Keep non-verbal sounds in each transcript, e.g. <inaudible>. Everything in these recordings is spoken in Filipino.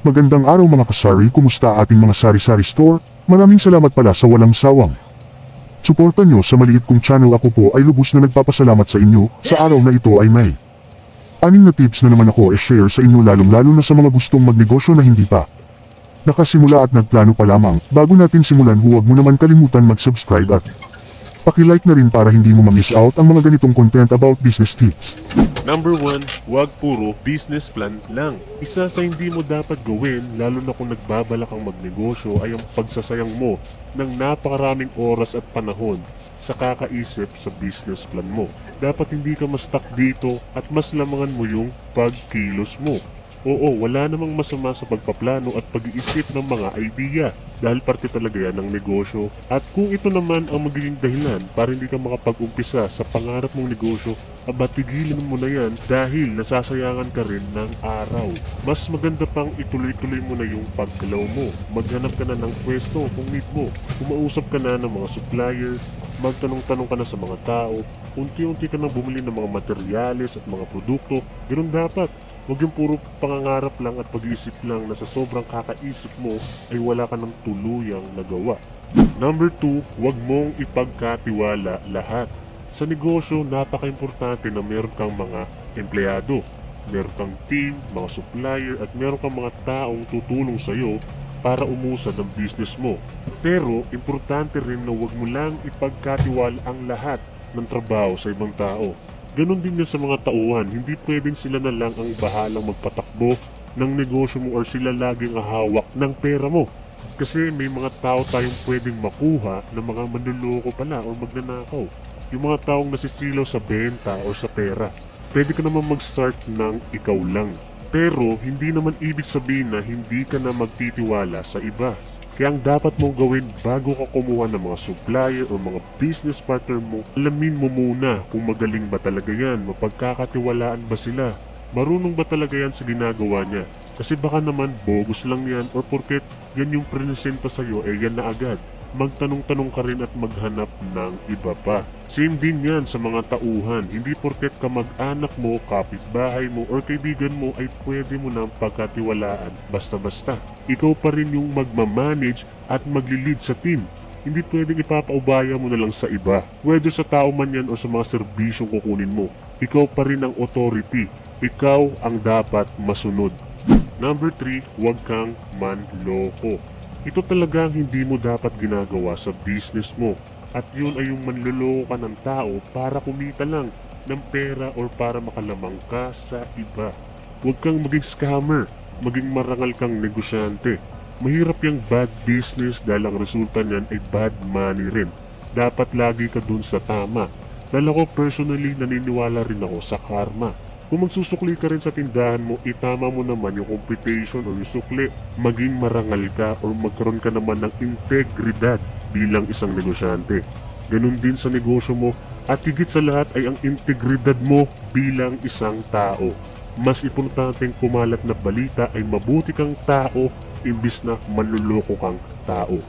Magandang araw mga kasari, kumusta ating mga sari-sari store? Maraming salamat pala sa walang sawang. Suporta nyo sa maliit kong channel ako po ay lubos na nagpapasalamat sa inyo, sa araw na ito ay may. Aning na tips na naman ako i-share sa inyo lalong-lalo na sa mga gustong magnegosyo na hindi pa. Nakasimula at nagplano pa lamang, bago natin simulan huwag mo naman kalimutan mag-subscribe at Pakilike na rin para hindi mo ma-miss out ang mga ganitong content about business tips. Number 1, huwag puro business plan lang. Isa sa hindi mo dapat gawin, lalo na kung nagbabalak kang magnegosyo, ay ang pagsasayang mo ng napakaraming oras at panahon sa kakaisip sa business plan mo. Dapat hindi ka mas stuck dito at mas lamangan mo yung pagkilos mo. Oo, wala namang masama sa pagpaplano at pag-iisip ng mga idea dahil parte talaga yan ng negosyo. At kung ito naman ang magiging dahilan para hindi ka makapag-umpisa sa pangarap mong negosyo, aba tigilan mo na yan dahil nasasayangan ka rin ng araw. Mas maganda pang ituloy-tuloy mo na yung paggalaw mo. Maghanap ka na ng pwesto kung need mo. Kumausap ka na ng mga supplier, magtanong-tanong ka na sa mga tao, unti-unti ka nang bumili ng mga materyales at mga produkto, ganun dapat. Huwag yung puro pangangarap lang at pag-iisip lang na sa sobrang kakaisip mo ay wala ka ng tuluyang nagawa. Number 2, huwag mong ipagkatiwala lahat. Sa negosyo, napaka-importante na meron kang mga empleyado, meron kang team, mga supplier at meron kang mga taong tutulong sa'yo para umusad ang business mo. Pero, importante rin na huwag mo lang ipagkatiwala ang lahat ng trabaho sa ibang tao. Ganon din yan sa mga tauhan, hindi pwedeng sila na lang ang bahalang magpatakbo ng negosyo mo or sila laging ahawak ng pera mo. Kasi may mga tao tayong pwedeng makuha ng mga manluloko pala o magnanakaw. Yung mga taong nasisilaw sa benta o sa pera. Pwede ka naman mag-start ng ikaw lang. Pero hindi naman ibig sabihin na hindi ka na magtitiwala sa iba. Kaya ang dapat mong gawin bago ka kumuha ng mga supplier o mga business partner mo, alamin mo muna kung magaling ba talaga yan, mapagkakatiwalaan ba sila, marunong ba talaga yan sa ginagawa niya. Kasi baka naman bogus lang yan or porket yan yung presenta sa'yo eh yan na agad. Magtanong-tanong ka rin at maghanap ng iba pa. Same din yan sa mga tauhan. Hindi porket ka mag-anak mo, kapitbahay mo, or kaibigan mo ay pwede mo nang pagkatiwalaan basta-basta. Ikaw pa rin yung magmamanage at maglilid sa team. Hindi pwedeng ipapaubaya mo na lang sa iba. Whether sa tao man yan o sa mga serbisyong kukunin mo. Ikaw pa rin ang authority. Ikaw ang dapat masunod. Number 3, huwag kang manloko. Ito talaga ang hindi mo dapat ginagawa sa business mo. At yun ay yung manloloko ka ng tao para kumita lang ng pera or para makalamang ka sa iba. Huwag kang maging scammer, maging marangal kang negosyante. Mahirap yung bad business dahil ang resulta niyan ay bad money rin. Dapat lagi ka dun sa tama. Dahil ako personally naniniwala rin ako sa karma. Kung magsusukli ka rin sa tindahan mo, itama mo naman yung computation o yung sukli. Maging marangal ka o magkaroon ka naman ng integridad bilang isang negosyante. Ganon din sa negosyo mo at higit sa lahat ay ang integridad mo bilang isang tao. Mas importanteng kumalat na balita ay mabuti kang tao imbis na manluloko kang tao.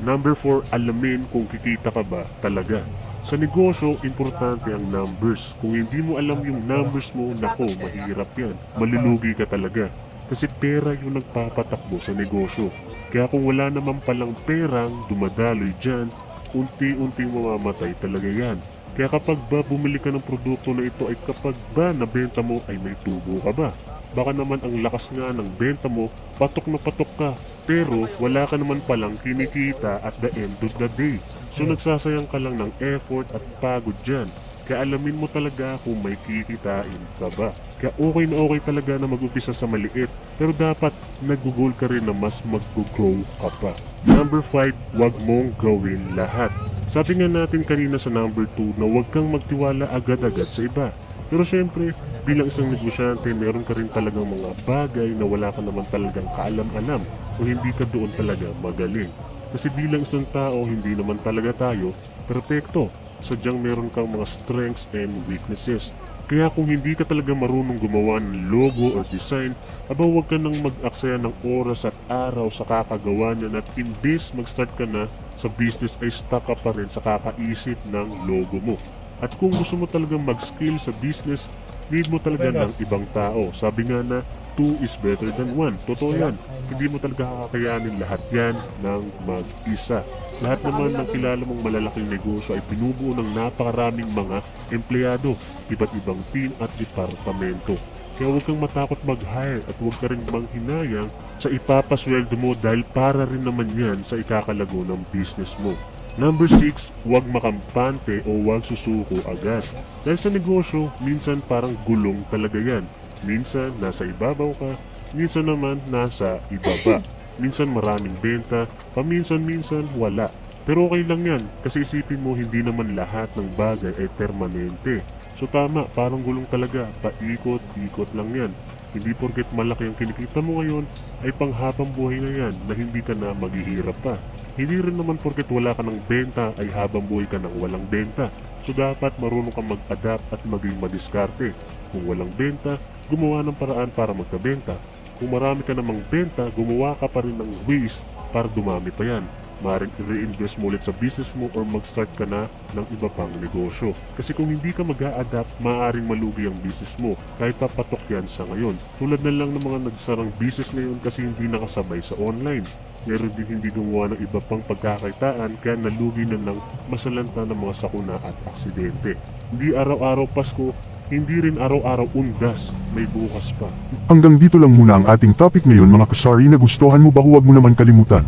Number 4, alamin kung kikita ka ba talaga. Sa negosyo, importante ang numbers. Kung hindi mo alam yung numbers mo, nako, mahirap yan. Malulugi ka talaga. Kasi pera yung nagpapatakbo sa negosyo. Kaya kung wala naman palang perang dumadaloy dyan, unti-unting mamamatay talaga yan. Kaya kapag ba bumili ka ng produkto na ito ay kapag ba nabenta mo ay may tubo ka ba? Baka naman ang lakas nga ng benta mo, patok na patok ka. Pero wala ka naman palang kinikita at the end of the day. So nagsasayang ka lang ng effort at pagod dyan. Kaya alamin mo talaga kung may kikitain ka ba. Kaya okay na okay talaga na mag-upisa sa maliit. Pero dapat nag-goal ka rin na mas mag-grow ka pa. Number 5, wag mong gawin lahat. Sabi nga natin kanina sa number 2 na wag kang magtiwala agad-agad sa iba. Pero syempre, bilang isang negosyante, meron ka rin talagang mga bagay na wala ka naman talagang kaalam-alam o hindi ka doon talaga magaling. Kasi bilang isang tao, hindi naman talaga tayo perpekto. Sadyang meron kang mga strengths and weaknesses. Kaya kung hindi ka talaga marunong gumawa ng logo or design, aba huwag ka nang mag-aksaya ng oras at araw sa kakagawa niyan at imbes mag-start ka na sa business ay stuck ka pa rin sa kakaisip ng logo mo. At kung gusto mo talagang mag-skill sa business, need mo talaga ng ibang tao. Sabi nga na, two is better than one. Totoo yan. Hindi mo talaga kakayanin lahat yan ng mag-isa. Lahat naman ng kilala mong malalaking negosyo ay binubuo ng napakaraming mga empleyado, iba't ibang team at departamento. Kaya huwag kang matakot mag-hire at huwag ka rin manghinayang sa ipapasweldo mo dahil para rin naman yan sa ikakalago ng business mo. Number 6, huwag makampante o huwag susuko agad. Dahil sa negosyo, minsan parang gulong talaga yan. Minsan nasa ibabaw ka, minsan naman nasa ibaba. <laughs> Minsan maraming benta, paminsan-minsan wala. Pero okay lang yan, kasi isipin mo hindi naman lahat ng bagay ay permanente. So tama, parang gulong talaga, paikot-ikot lang yan. Hindi porket malaki ang kinikita mo ngayon, ay panghabang buhay na yan na hindi ka na maghihirap pa. Hindi rin naman porket wala ka ng benta ay habang buhay ka ng walang benta. So dapat marunong kang mag-adapt at maging madiskarte. Kung walang benta, gumawa ng paraan para magkabenta. Kung marami ka namang benta, gumawa ka pa rin ng ways para dumami pa yan. Maaaring i-reinvest mo ulit sa business mo or mag-start ka na ng iba pang negosyo. Kasi kung hindi ka mag adapt maaaring malugi ang business mo kahit papatok yan sa ngayon. Tulad na lang ng mga nagsarang business ngayon kasi hindi nakasabay sa online. Meron din hindi gumawa ng iba pang pagkakaitaan kaya nalugi na ng masalanta ng mga sakuna at aksidente. Hindi araw-araw Pasko, hindi rin araw-araw undas, may bukas pa. Hanggang dito lang muna ang ating topic ngayon mga kasari na gustuhan mo ba huwag mo naman kalimutan.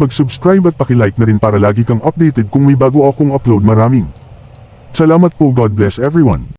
Mag-subscribe at pakilike na rin para lagi kang updated kung may bago akong upload maraming. Salamat po God bless everyone.